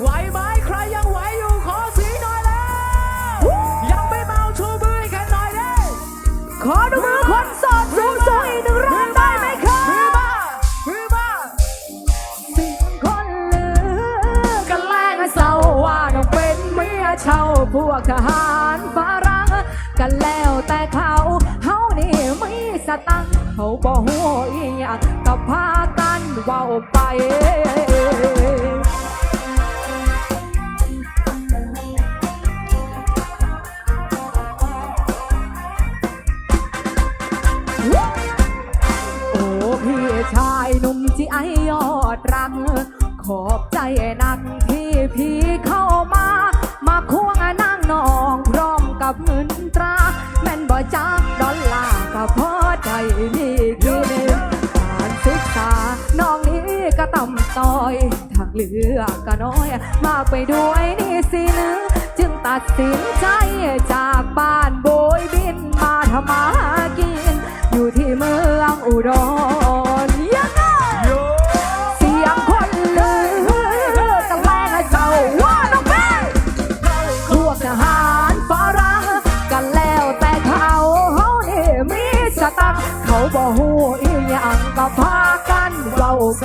ไหวไหมใครยังไหวอยู่ขอสีหน่อยแล้ว ยังไม่เมาชูมือให้กันหน่อยเด้ขอดูมือคนโสดสูงสูงอีกหนึ่งรอบได้ไหมคะมือมาสียงคนเลือกันแล้งเศร้าว่าต้องเป็นเมียเช่าพวกทหารฝรั่งกันแล้วแต่เขาเฮานี่มีสตังเขาบอกหัวอีหยังกับพา กันเว้าไปโอ้พี่ชายหนุ่มที่ไอยอดรัก ขอบใจนักที่พี่เข้ามา มาควงนางนองพร้อมกับเงินตรา แม่นบ่จักดอลลาร์ก็พอใจ น้องนี้ก็ต่ำต้อย ทางเหลือก็น้อย มากไปด้วยนี่สินะจึงตัดสินใจจากบ้านโบยบินมาทำมาหากิน อยู่ที่เมืองอุดรยังไงเสียงคนลือกันแลงเจ้าว่าน้องเป้พวกทหารฝรั่งกันแล้วแต่เขาเฮานี่มีสตังเขาบอกหูอีหยังก็พา เว้าไป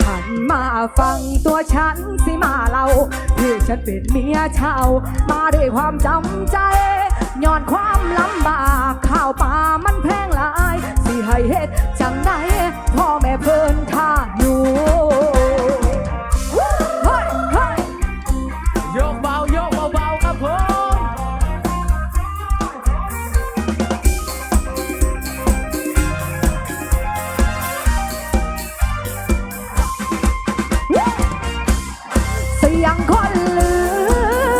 หันมาฟังตัวฉันสิมาเล่าที่ฉันเป็นเมียชาวมาด้วยความจำใจย้อนความลำบากข้าวปลา สียงคนลื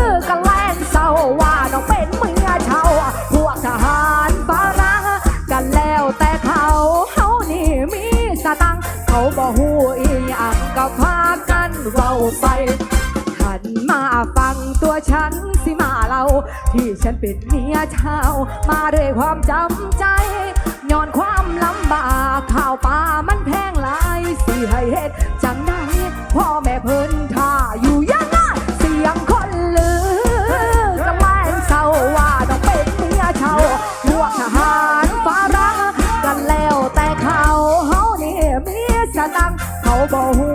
อกันแล่นเศร้าว่าน้องเป็นเมียชาวพวกทหารฝรั่งกันแล้วแต่เขาเฮานี่มีสตังเขาบอกหูอีหยังก็พากันเว้าไปหันมาฟังตัวฉันสิมาเล่าที่ฉันเป็นเมียชาวมาด้วยความจำใจย้อนความลำบาก 保护